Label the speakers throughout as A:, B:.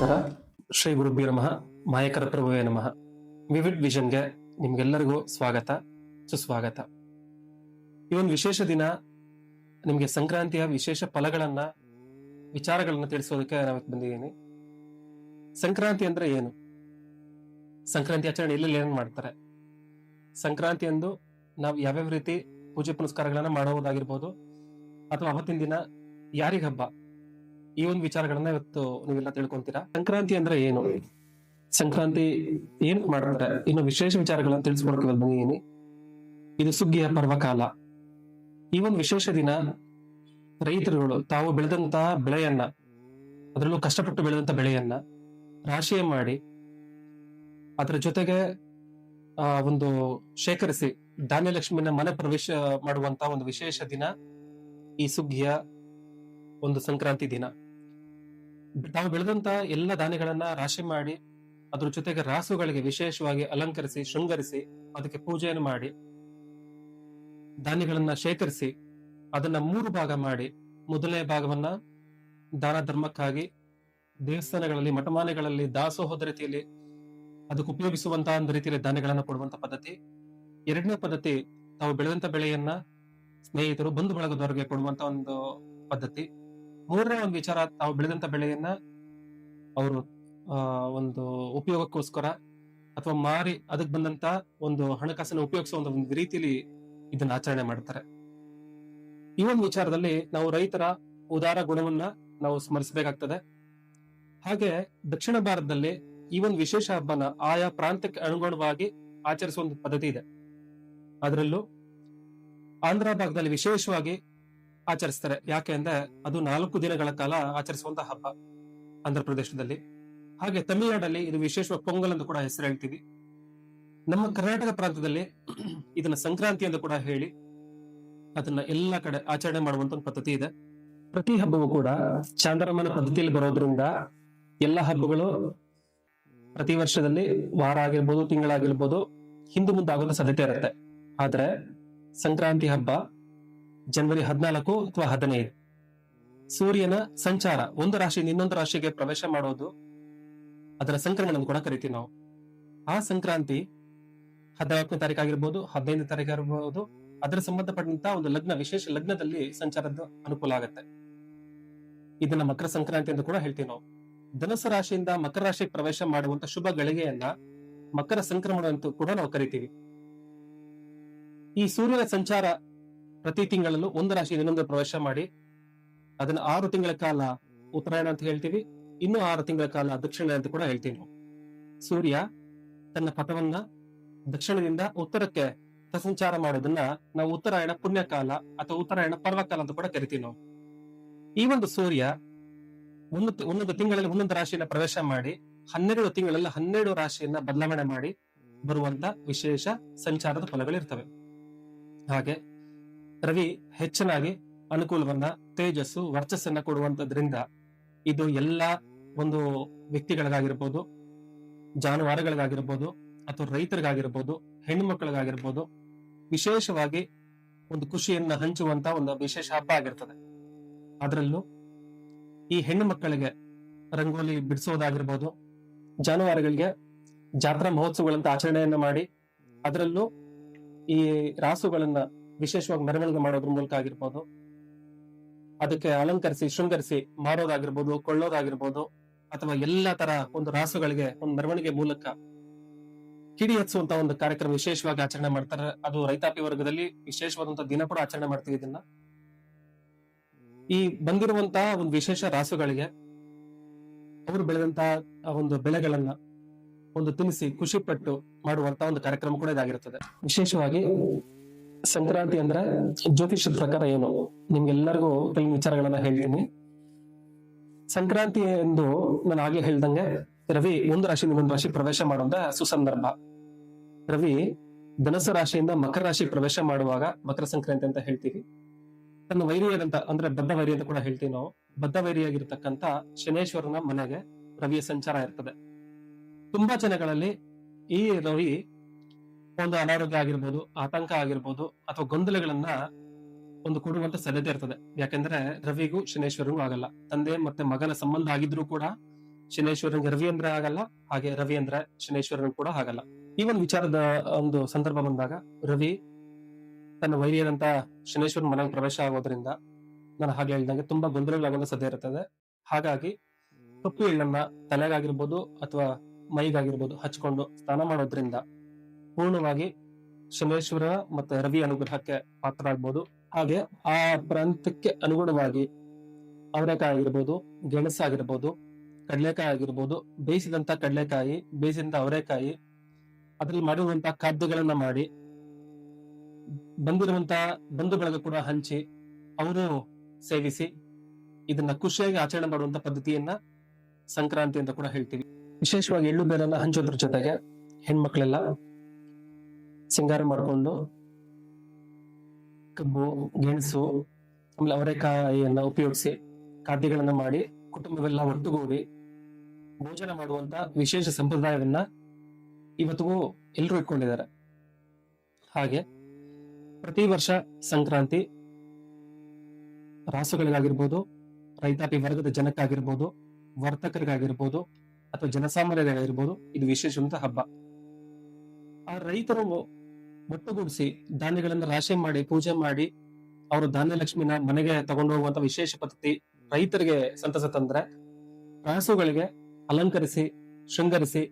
A: ನಮಸ್ಕಾರ. ಶ್ರೀ ಗುರುಭ್ಯೋ ನಮಃ. ಮಾಯಕರ ಪ್ರಭುವೇ ನಮಃ. ವಿವಿಡ್ ವಿಷನ್ಗೆ ನಿಮ್ಗೆಲ್ಲರಿಗೂ ಸ್ವಾಗತ, ಸುಸ್ವಾಗತ. ಈ ಒಂದು ವಿಶೇಷ ದಿನ ನಿಮಗೆ ಸಂಕ್ರಾಂತಿಯ ವಿಶೇಷ ಫಲಗಳನ್ನ, ವಿಚಾರಗಳನ್ನ ತಿಳಿಸೋದಕ್ಕೆ ನಾವು ಬಂದಿದ್ದೀನಿ. ಸಂಕ್ರಾಂತಿ ಅಂದ್ರೆ ಏನು? ಸಂಕ್ರಾಂತಿ ಆಚರಣೆ ಎಲ್ಲೆಲ್ಲಿ ಏನ್ ಮಾಡ್ತಾರೆ? ಸಂಕ್ರಾಂತಿ ಎಂದು ನಾವು ಯಾವ್ಯಾವ ರೀತಿ ಪೂಜೆ ಪುನಸ್ಕಾರಗಳನ್ನ ಮಾಡುವುದಾಗಿರ್ಬೋದು ಅಥವಾ ಅವತ್ತಿನ ದಿನ ಯಾರಿಗ ಹಬ್ಬ? ಈ ಒಂದು ವಿಚಾರಗಳನ್ನ ಇವತ್ತು ನೀವೆಲ್ಲ ತಿಳ್ಕೊಂತೀರಾ? ಸಂಕ್ರಾಂತಿ ಅಂದ್ರೆ ಏನು? ಸಂಕ್ರಾಂತಿ ಏನ್ ಮಾಡ್ತಾರೆ? ಇನ್ನು ವಿಶೇಷ ವಿಚಾರಗಳನ್ನ ತಿಳಿಸ್ಕೊಡಕ್ ಬಂದಿದ್ದೀನಿ. ಇದು ಸುಗ್ಗಿಯ ಪರ್ವಕಾಲ. ಈ ಒಂದು ವಿಶೇಷ ದಿನ ರೈತರುಗಳು ತಾವು ಬೆಳೆದಂತಹ ಬೆಳೆಯನ್ನ, ಅದರಲ್ಲೂ ಕಷ್ಟಪಟ್ಟು ಬೆಳೆದಂತ ಬೆಳೆಯನ್ನ ರಾಶಿ ಮಾಡಿ ಅದರ ಜೊತೆಗೆ, ಆ, ಒಂದು ಶೇಖರಿಸಿ ಧಾನ್ಯ ಲಕ್ಷ್ಮಿನ ಮನೆ ಪ್ರವೇಶ ಮಾಡುವಂತ ಒಂದು ವಿಶೇಷ ದಿನ ಈ ಸುಗ್ಗಿಯ ಒಂದು ಸಂಕ್ರಾಂತಿ ದಿನ. ತಾವು ಬೆಳೆದಂತ ಎಲ್ಲ ಧಾನ್ಯಗಳನ್ನ ರಾಶಿ ಮಾಡಿ, ಅದ್ರ ಜೊತೆಗೆ ರಾಸುಗಳಿಗೆ ವಿಶೇಷವಾಗಿ ಅಲಂಕರಿಸಿ, ಶೃಂಗರಿಸಿ, ಅದಕ್ಕೆ ಪೂಜೆಯನ್ನು ಮಾಡಿ, ಧಾನ್ಯಗಳನ್ನ ಶೇಖರಿಸಿ, ಅದನ್ನ ಮೂರು ಭಾಗ ಮಾಡಿ, ಮೊದಲನೇ ಭಾಗವನ್ನ ದಾನ ಧರ್ಮಕ್ಕಾಗಿ ದೇವಸ್ಥಾನಗಳಲ್ಲಿ, ಮಠಮಾನೆಗಳಲ್ಲಿ ದಾಸೋಹದ ರೀತಿಯಲ್ಲಿ ಅದಕ್ಕೆ ಉಪಯೋಗಿಸುವಂತಹ ಒಂದು ರೀತಿಯಲ್ಲಿ ಧಾನ್ಯಗಳನ್ನ ಕೊಡುವಂತ ಪದ್ಧತಿ. ಎರಡನೇ ಪದ್ಧತಿ, ತಾವು ಬೆಳೆದಂತ ಬೆಳೆಯನ್ನ ಸ್ನೇಹಿತರು ಬಂಧು ಬಳಗದವರಿಗೆ ಕೊಡುವಂತ ಒಂದು ಪದ್ಧತಿ. ಮೂರನೇ ಒಂದು ವಿಚಾರ ತಾವು ಬೆಳೆದಂತ ಬೆಳೆಯನ್ನ ಅವರು ಒಂದು ಉಪಯೋಗಕ್ಕೋಸ್ಕರ ಅಥವಾ ಮಾರಿ ಅದಕ್ಕೆ ಬಂದಂತ ಒಂದು ಹಣಕಾಸನ್ನು ಉಪಯೋಗಿಸುವ ಒಂದು ರೀತಿಯಲ್ಲಿ ಇದನ್ನ ಆಚರಣೆ ಮಾಡ್ತಾರೆ. ಈ ಒಂದು ವಿಚಾರದಲ್ಲಿ ನಾವು ರೈತರ ಉದಾರ ಗುಣವನ್ನ ನಾವು ಸ್ಮರಿಸಬೇಕಾಗ್ತದೆ. ಹಾಗೆ ದಕ್ಷಿಣ ಭಾರತದಲ್ಲಿ ಈ ಒಂದು ವಿಶೇಷ ಹಬ್ಬನ ಆಯಾ ಪ್ರಾಂತ್ಯಕ್ಕೆ ಅನುಗುಣವಾಗಿ ಆಚರಿಸುವ ಒಂದು ಪದ್ಧತಿ ಇದೆ. ಅದರಲ್ಲೂ ಆಂಧ್ರ ಭಾಗದಲ್ಲಿ ವಿಶೇಷವಾಗಿ ಆಚರಿಸ್ತಾರೆ. ಯಾಕೆ ಅಂದ್ರೆ ಅದು ನಾಲ್ಕು ದಿನಗಳ ಕಾಲ ಆಚರಿಸುವಂತಹ ಹಬ್ಬ ಆಂಧ್ರ ಪ್ರದೇಶದಲ್ಲಿ. ಹಾಗೆ ತಮಿಳುನಾಡಲ್ಲಿ ಇದು ವಿಶೇಷವಾಗಿ ಪೊಂಗಲ್ ಅಂತ ಕೂಡ ಹೆಸರು ಹೇಳ್ತೀವಿ. ನಮ್ಮ ಕರ್ನಾಟಕ ಪ್ರಾಂತದಲ್ಲಿ ಇದನ್ನ ಸಂಕ್ರಾಂತಿ ಅಂತ ಕೂಡ ಹೇಳಿ ಅದನ್ನ ಎಲ್ಲ ಕಡೆ ಆಚರಣೆ ಮಾಡುವಂತ ಒಂದು ಪದ್ಧತಿ ಇದೆ. ಪ್ರತಿ ಹಬ್ಬವೂ ಕೂಡ ಚಾಂದ್ರಮಾನ ಪದ್ಧತಿಯಲ್ಲಿ ಬರೋದ್ರಿಂದ ಎಲ್ಲ ಹಬ್ಬಗಳು ಪ್ರತಿ ವರ್ಷದಲ್ಲಿ ವಾರ ಆಗಿರ್ಬೋದು, ತಿಂಗಳಾಗಿರ್ಬೋದು ಹಿಂದೆ ಮುಂದೆ ಸಾಧ್ಯತೆ ಇರುತ್ತೆ. ಆದ್ರೆ ಸಂಕ್ರಾಂತಿ ಹಬ್ಬ ಜನವರಿ ಹದಿನಾಲ್ಕು ಅಥವಾ ಹದಿನೈದು. ಸೂರ್ಯನ ಸಂಚಾರ, ಒಂದು ರಾಶಿಯಿಂದ ಇನ್ನೊಂದು ರಾಶಿಗೆ ಪ್ರವೇಶ ಮಾಡೋದು, ಅದರ ಸಂಕ್ರಮಣ ಕೂಡ ಕರಿತೀವಿ ನಾವು. ಆ ಸಂಕ್ರಾಂತಿ ಹದಿನಾಲ್ಕನೇ ತಾರೀಕು ಆಗಿರ್ಬೋದು, ಹದಿನೈದನೇ ತಾರೀಕು ಆಗಿರ್ಬೋದು, ಅದರ ಸಂಬಂಧಪಟ್ಟಂತ ಒಂದು ಲಗ್ನ, ವಿಶೇಷ ಲಗ್ನದಲ್ಲಿ ಸಂಚಾರದ ಅನುಕೂಲ ಆಗುತ್ತೆ. ಇದನ್ನ ಮಕರ ಸಂಕ್ರಾಂತಿ ಅಂತ ಕೂಡ ಹೇಳ್ತೀವಿ ನಾವು. ಧನುಸು ರಾಶಿಯಿಂದ ಮಕರ ರಾಶಿಗೆ ಪ್ರವೇಶ ಮಾಡುವಂತ ಶುಭ ಗಳಿಗೆಯನ್ನ ಮಕರ ಸಂಕ್ರಮಣ ಅಂತ ಕೂಡ ನಾವು ಕರಿತೀವಿ. ಈ ಸೂರ್ಯನ ಸಂಚಾರ ಪ್ರತಿ ತಿಂಗಳಲ್ಲೂ ಒಂದು ರಾಶಿ ಇನ್ನೊಂದು ಪ್ರವೇಶ ಮಾಡಿ ಅದನ್ನ ಆರು ತಿಂಗಳ ಕಾಲ ಉತ್ತರಾಯಣ ಅಂತ ಹೇಳ್ತೀವಿ. ಇನ್ನು ಆರು ತಿಂಗಳ ಕಾಲ ದಕ್ಷಿಣ ಅಂತ ಕೂಡ ಹೇಳ್ತೀವಿ ಸೂರ್ಯ ತನ್ನ ಪಥವನ್ನ ದಕ್ಷಿಣದಿಂದ ಉತ್ತರಕ್ಕೆ ಸಂಚಾರ ಮಾಡೋದನ್ನ ನಾವು ಉತ್ತರಾಯಣ ಪುಣ್ಯಕಾಲ ಅಥವಾ ಉತ್ತರಾಯಣ ಪರ್ವಕಾಲ ಅಂತ ಕೂಡ ಕರಿತೀವಿ ನಾವು. ಈ ಒಂದು ಸೂರ್ಯ ಒಂದು ಒಂದೊಂದು ತಿಂಗಳಲ್ಲಿ ಒಂದೊಂದು ರಾಶಿಯನ್ನ ಪ್ರವೇಶ ಮಾಡಿ ಹನ್ನೆರಡು ತಿಂಗಳಲ್ಲಿ ಹನ್ನೆರಡು ರಾಶಿಯನ್ನ ಬದಲಾವಣೆ ಮಾಡಿ ಬರುವಂತ ವಿಶೇಷ ಸಂಚಾರದ ಫಲಗಳಿರ್ತವೆ ಹಾಗೆ ರವಿ ಹೆಚ್ಚನಾಗಿ ಅನುಕೂಲವನ್ನ, ತೇಜಸ್ಸು, ವರ್ಚಸ್ಸನ್ನ ಕೊಡುವಂತದ್ರಿಂದ ಇದು ಎಲ್ಲ ಒಂದು ವ್ಯಕ್ತಿಗಳಿಗಾಗಿರ್ಬೋದು, ಜಾನುವಾರುಗಳಿಗಾಗಿರ್ಬೋದು ಅಥವಾ ರೈತರಿಗಾಗಿರ್ಬೋದು ಹೆಣ್ಣು ಮಕ್ಕಳಿಗಾಗಿರ್ಬೋದು ವಿಶೇಷವಾಗಿ ಒಂದು ಖುಷಿಯನ್ನ ಹಂಚುವಂತ ಒಂದು ವಿಶೇಷ ಹಬ್ಬ ಆಗಿರ್ತದೆ. ಅದರಲ್ಲೂ ಈ ಹೆಣ್ಣು ಮಕ್ಕಳಿಗೆ ರಂಗೋಲಿ ಬಿಡಿಸೋದಾಗಿರ್ಬೋದು, ಜಾನುವಾರುಗಳಿಗೆ ಜಾತ್ರಾ ಮಹೋತ್ಸವಗಳಂತ ಆಚರಣೆಯನ್ನ ಮಾಡಿ, ಅದರಲ್ಲೂ ಈ ರಾಸುಗಳನ್ನ ವಿಶೇಷವಾಗಿ ಮೆರವಣಿಗೆ ಮಾಡೋದ್ರ ಮೂಲಕ ಆಗಿರ್ಬೋದು. ಅದಕ್ಕೆ ಅಲಂಕರಿಸಿ, ಶೃಂಗರಿಸಿ ಮಾರೋದಾಗಿರ್ಬೋದು ಕೊಳ್ಳೋದಾಗಿರ್ಬೋದು, ಅಥವಾ ಎಲ್ಲಾ ತರ ಒಂದು ರಾಸುಗಳಿಗೆ ಒಂದು ಮೆರವಣಿಗೆ ಮೂಲಕ ಕಿಡಿ ಹಚ್ಚುವಂತ ಒಂದು ಕಾರ್ಯಕ್ರಮ ವಿಶೇಷವಾಗಿ ಆಚರಣೆ ಮಾಡ್ತಾರೆ. ಅದು ರೈತಾಪಿ ವರ್ಗದಲ್ಲಿ ವಿಶೇಷವಾದಂತ ದಿನ ಕೂಡ ಆಚರಣೆ ಮಾಡ್ತೀವಿ ಇದನ್ನ. ಈ ಬಂದಿರುವಂತಹ ಒಂದು ವಿಶೇಷ ರಾಸುಗಳಿಗೆ ಅವರು ಬೆಳೆದಂತಹ ಒಂದು ಬೆಳೆಗಳನ್ನ ಒಂದು ತಿನ್ನಿಸಿ ಖುಷಿ ಪಟ್ಟು ಮಾಡುವಂತ ಒಂದು ಕಾರ್ಯಕ್ರಮ ಕೂಡ ಇದಾಗಿರುತ್ತದೆ ವಿಶೇಷವಾಗಿ ಸಂಕ್ರಾಂತಿ ಅಂದ್ರೆ ಜ್ಯೋತಿಷದ ಪ್ರಕಾರ ಏನು? ನಿಮ್ಗೆಲ್ಲರಿಗೂ ಕೆಲವು ವಿಚಾರಗಳನ್ನ ಹೇಳ್ತೀನಿ. ಸಂಕ್ರಾಂತಿ ಎಂದು ನಾನು ಹಾಗೆ ಹೇಳ್ದಂಗೆ ರವಿ ಒಂದು ರಾಶಿಯಿಂದ ಇನ್ನೊಂದು ರಾಶಿ ಪ್ರವೇಶ ಮಾಡುವಂತ ಸುಸಂದರ್ಭ. ರವಿ ಧನಸು ರಾಶಿಯಿಂದ ಮಕರ ರಾಶಿ ಪ್ರವೇಶ ಮಾಡುವಾಗ ಮಕರ ಸಂಕ್ರಾಂತಿ ಅಂತ ಹೇಳ್ತೀವಿ. ತನ್ನ ವೈರಿಯಾದಂತ ಅಂದ್ರೆ ಬದ್ಧ ವೈರಿ ಅಂತ ಕೂಡ ಹೇಳ್ತೀವಿ ನಾವು. ಬದ್ಧ ವೈರಿಯಾಗಿರ್ತಕ್ಕಂತ ಶನೇಶ್ವರನ ಮನೆಗೆ ರವಿಯ ಸಂಚಾರ ಇರ್ತದೆ. ತುಂಬಾ ಜನಗಳಲ್ಲಿ ಈ ರವಿ ಒಂದು ಅನಾರೋಗ್ಯ ಆಗಿರ್ಬೋದು, ಆತಂಕ ಆಗಿರ್ಬೋದು ಅಥವಾ ಗೊಂದಲಗಳನ್ನ ಒಂದು ಕೊಡುವಂತ ಸಾಧ್ಯತೆ ಇರ್ತದೆ. ಯಾಕಂದ್ರೆ ರವಿಗೂ ಶನೇಶ್ವರಿಗೂ ಆಗಲ್ಲ. ತಂದೆ ಮತ್ತೆ ಮಗನ ಸಂಬಂಧ ಆಗಿದ್ರು ಕೂಡ ಶನೇಶ್ವರನಿಗೆ ರವಿ ಅಂದ್ರೆ ಆಗಲ್ಲ, ಹಾಗೆ ರವಿ ಅಂದ್ರೆ ಶನೇಶ್ವರನ್ ಕೂಡ ಆಗಲ್ಲ. ಈ ಒಂದು ವಿಚಾರದ ಒಂದು ಸಂದರ್ಭ ಬಂದಾಗ ರವಿ ತನ್ನ ವೈರಿಯಾದಂತ ಶನೇಶ್ವರನ್ ಮನೆಗೆ ಪ್ರವೇಶ ಆಗೋದ್ರಿಂದ ನಾನು ಹಾಗೆ ಹೇಳಿದಂಗೆ ತುಂಬಾ ಗೊಂದಲಗಳಾಗುವಂತ ಸಾಧ್ಯ ಇರ್ತದೆ. ಹಾಗಾಗಿ ಕಪ್ಪು ಎಳ್ಳನ್ನ ತಲೆಗಾಗಿರ್ಬೋದು ಅಥವಾ ಮೈಗಾಗಿರ್ಬೋದು ಹಚ್ಕೊಂಡು ಸ್ನಾನ ಮಾಡೋದ್ರಿಂದ ಪೂರ್ಣವಾಗಿ ಶನೇಶ್ವರ ಮತ್ತೆ ರವಿ ಅನುಗ್ರಹಕ್ಕೆ ಪಾತ್ರ ಆಗ್ಬೋದು ಹಾಗೆ ಆ ಪ್ರಾಂತಕ್ಕೆ ಅನುಗುಣವಾಗಿ ಅವರೆಕಾಯಿ ಆಗಿರ್ಬೋದು ಗೆಣಸಾಗಿರ್ಬೋದು ಕಡಲೆಕಾಯಿ ಆಗಿರ್ಬೋದು, ಬೇಯಿಸಿದಂತ ಕಡಲೆಕಾಯಿ, ಬೇಯಿಸಿದಂತ ಅವರೆಕಾಯಿ, ಅದ್ರಲ್ಲಿ ಮಾಡಿರುವಂತಹ ಖಾದ್ಯಗಳನ್ನ ಮಾಡಿ, ಬಂದಿರುವಂತ ಬಂಧುಗಳಿಗೆ ಕೂಡ ಹಂಚಿ ಅವರು ಸೇವಿಸಿ ಇದನ್ನ ಖುಷಿಯಾಗಿ ಆಚರಣೆ ಮಾಡುವಂತ ಪದ್ಧತಿಯನ್ನ ಸಂಕ್ರಾಂತಿ ಅಂತ ಕೂಡ ಹೇಳ್ತೀವಿ. ವಿಶೇಷವಾಗಿ ಎಳ್ಳು ಬೇರನ್ನ ಹಂಚೋದ್ರ ಜೊತೆಗೆ ಹೆಣ್ಮಕ್ಳೆಲ್ಲ ಸಿಂಗಾರ ಮಾಡ್ಕೊಂಡು ಕಬ್ಬು, ಗೆಣಸು, ಆಮೇಲೆ ಅವರೆಕಾಯಿಯನ್ನ ಉಪಯೋಗಿಸಿ ಖಾದ್ಯಗಳನ್ನ ಮಾಡಿ ಕುಟುಂಬವೆಲ್ಲ ಒಟ್ಟುಗೂಡಿ ಭೋಜನ ಮಾಡುವಂತ ವಿಶೇಷ ಸಂಪ್ರದಾಯವನ್ನ ಇವತ್ತಿಗೂ ಎಲ್ಲರೂ ಇಟ್ಕೊಂಡಿದ್ದಾರೆ. ಹಾಗೆ ಪ್ರತಿ ವರ್ಷ ಸಂಕ್ರಾಂತಿ ರಾಸುಗಳಿಗಾಗಿರ್ಬೋದು, ರೈತಾಪಿ ವರ್ಗದ ಜನಕ್ಕಾಗಿರ್ಬೋದು, ವರ್ತಕರಿಗಾಗಿರ್ಬೋದು ಅಥವಾ ಜನಸಾಮಾನ್ಯರಿಗಾಗಿರ್ಬೋದು ಇದು ವಿಶೇಷವಂತ ಹಬ್ಬ. ಆ ರೈತರು ಒಟ್ಟುಗೂಡಿಸಿ ಧಾನ್ಯಗಳನ್ನ ರಾಶಿ ಮಾಡಿ, ಪೂಜೆ ಮಾಡಿ, ಅವರು ಧಾನ್ಯ ಲಕ್ಷ್ಮಿನ ಮನೆಗೆ ತಗೊಂಡು ಹೋಗುವಂತ ವಿಶೇಷ ಪದ್ಧತಿ ರೈತರಿಗೆ ಸಂತಸ ತಂದ್ರೆ ರಾಸುಗಳಿಗೆ ಅಲಂಕರಿಸಿ, ಶೃಂಗರಿಸಿ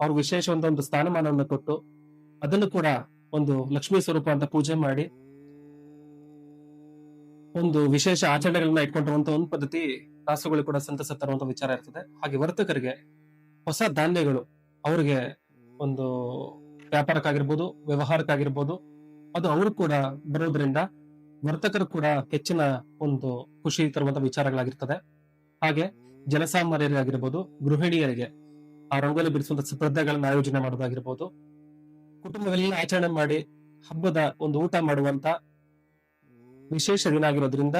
A: ಅವ್ರ ವಿಶೇಷವಾದ ಒಂದು ಸ್ಥಾನಮಾನವನ್ನು ಕೊಟ್ಟು ಅದನ್ನು ಕೂಡ ಒಂದು ಲಕ್ಷ್ಮೀ ಸ್ವರೂಪ ಅಂತ ಪೂಜೆ ಮಾಡಿ ಒಂದು ವಿಶೇಷ ಆಚರಣೆಗಳನ್ನ ಇಟ್ಕೊಂಡಿರುವಂತ ಒಂದು ಪದ್ಧತಿ ರಾಸುಗಳು ಕೂಡ ಸಂತಸ ತರುವಂತ ವಿಚಾರ ಇರ್ತದೆ. ಹಾಗೆ ವರ್ತಕರಿಗೆ ಹೊಸ ಧಾನ್ಯಗಳು ಅವರಿಗೆ ಒಂದು ವ್ಯಾಪಾರಕ್ಕಾಗಿರ್ಬೋದು, ವ್ಯವಹಾರಕ್ಕಾಗಿರ್ಬೋದು, ಅದು ಅವರು ಕೂಡ ಬರೋದ್ರಿಂದ ವರ್ತಕರು ಕೂಡ ಹೆಚ್ಚಿನ ಒಂದು ಖುಷಿ ತರುವಂತಹ ವಿಚಾರಗಳಾಗಿರ್ತದೆ. ಹಾಗೆ ಜನಸಾಮಾನ್ಯರಿಗಾಗಿರ್ಬೋದು, ಗೃಹಿಣಿಯರಿಗೆ ಆ ರಂಗೋಲಿ ಬಿಡಿಸುವಂತ ಸ್ಪರ್ಧೆಗಳನ್ನ ಆಯೋಜನೆ ಮಾಡೋದಾಗಿರ್ಬೋದು ಕುಟುಂಬವೆಲ್ಲ ಆಚರಣೆ ಮಾಡಿ ಹಬ್ಬದ ಒಂದು ಊಟ ಮಾಡುವಂತ ವಿಶೇಷ ದಿನ ಆಗಿರೋದ್ರಿಂದ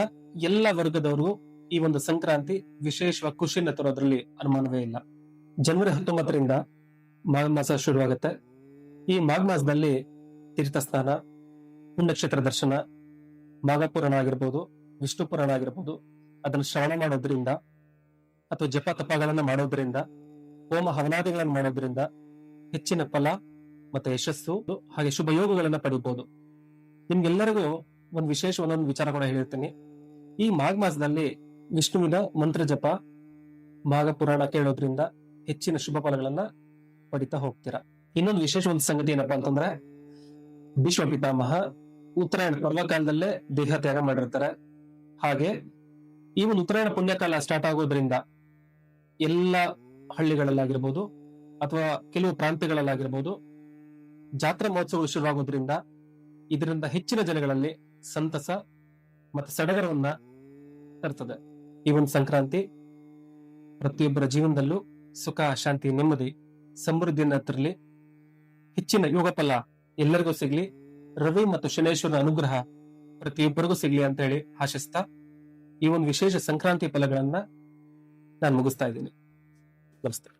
A: ಎಲ್ಲ ವರ್ಗದವರು ಈ ಒಂದು ಸಂಕ್ರಾಂತಿ ವಿಶೇಷವಾಗಿ ಖುಷಿಯನ್ನು ತರೋದ್ರಲ್ಲಿ ಅನುಮಾನವೇ ಇಲ್ಲ. ಜನವರಿ ಹತ್ತೊಂಬತ್ತರಿಂದ ಮಾಘ ಮಾಸ ಶುರುವಾಗುತ್ತೆ. ಈ ಮಾಘ ಮಾಸದಲ್ಲಿ ತೀರ್ಥಸ್ಥಾನ ಪುಣ್ಯಕ್ಷೇತ್ರ ದರ್ಶನ ಮಾಘ ಪುರಾಣ ಆಗಿರ್ಬೋದು ವಿಷ್ಣು ಪುರಾಣ ಆಗಿರ್ಬೋದು, ಅದನ್ನು ಶ್ರವಣ ಮಾಡೋದ್ರಿಂದ ಅಥವಾ ಜಪ ತಪಗಳನ್ನ ಮಾಡೋದ್ರಿಂದ, ಹೋಮ ಹವನಾದಿಗಳನ್ನು ಮಾಡೋದ್ರಿಂದ ಹೆಚ್ಚಿನ ಫಲ ಮತ್ತು ಯಶಸ್ಸು ಹಾಗೆ ಶುಭ ಯೋಗಗಳನ್ನ ಪಡಿಬಹುದು ನಿಮ್ಗೆಲ್ಲರಿಗೂ ಒಂದು ವಿಶೇಷ ಒಂದೊಂದು ವಿಚಾರ ಕೂಡ ಹೇಳಿರ್ತೀನಿ. ಈ ಮಾಘ ಮಾಸದಲ್ಲಿ ವಿಷ್ಣುವಿನ ಮಂತ್ರ ಜಪ ಮಾಘ ಪುರಾಣ ಕೇಳೋದ್ರಿಂದ ಹೆಚ್ಚಿನ ಶುಭ ಫಲಗಳನ್ನ ಪಡಿತಾ ಹೋಗ್ತೀರಾ? ಇನ್ನೊಂದು ವಿಶೇಷ ಒಂದು ಸಂಗತಿ ಏನಪ್ಪಾ ಅಂತಂದ್ರೆ, ಭೀಷ್ಮ ಪಿತಾಮಹ ಉತ್ತರಾಯಣ ಪರ್ವಕಾಲದಲ್ಲೇ ದೇಹ ತ್ಯಾಗ ಮಾಡಿರ್ತಾರೆ. ಹಾಗೆ ಈ ಒಂದು ಉತ್ತರಾಯಣ ಪುಣ್ಯಕಾಲ ಸ್ಟಾರ್ಟ್ ಆಗೋದ್ರಿಂದ ಎಲ್ಲ ಹಳ್ಳಿಗಳಲ್ಲಾಗಿರ್ಬೋದು ಅಥವಾ ಕೆಲವು ಪ್ರಾಂತ್ಯಗಳಲ್ಲಾಗಿರ್ಬೋದು ಜಾತ್ರಾ ಮಹೋತ್ಸವ ಶುರುವಾಗೋದ್ರಿಂದ ಇದರಿಂದ ಹೆಚ್ಚಿನ ಜನಗಳಲ್ಲಿ ಸಂತಸ ಮತ್ತು ಸಡಗರವನ್ನ ತರ್ತದೆ. ಈ ಒಂದು ಸಂಕ್ರಾಂತಿ ಪ್ರತಿಯೊಬ್ಬರ ಜೀವನದಲ್ಲೂ ಸುಖ, ಶಾಂತಿ, ನೆಮ್ಮದಿ, ಸಮೃದ್ಧಿಯನ್ನ ತರಲಿ. ಹೆಚ್ಚಿನ ಯೋಗ ಫಲ ಎಲ್ಲರಿಗೂ ಸಿಗ್ಲಿ. ರವಿ ಮತ್ತು ಶನೇಶ್ವರನ ಅನುಗ್ರಹ ಪ್ರತಿಯೊಬ್ಬರಿಗೂ ಸಿಗ್ಲಿ ಅಂತ ಹೇಳಿ ಆಶಿಸ್ತಾ, ಈ ಒಂದು ವಿಶೇಷ ಸಂಕ್ರಾಂತಿ ಫಲಗಳನ್ನ ನಾನು ಮುಗಿಸ್ತಾ ಇದ್ದೀನಿ. ನಮಸ್ತೆ.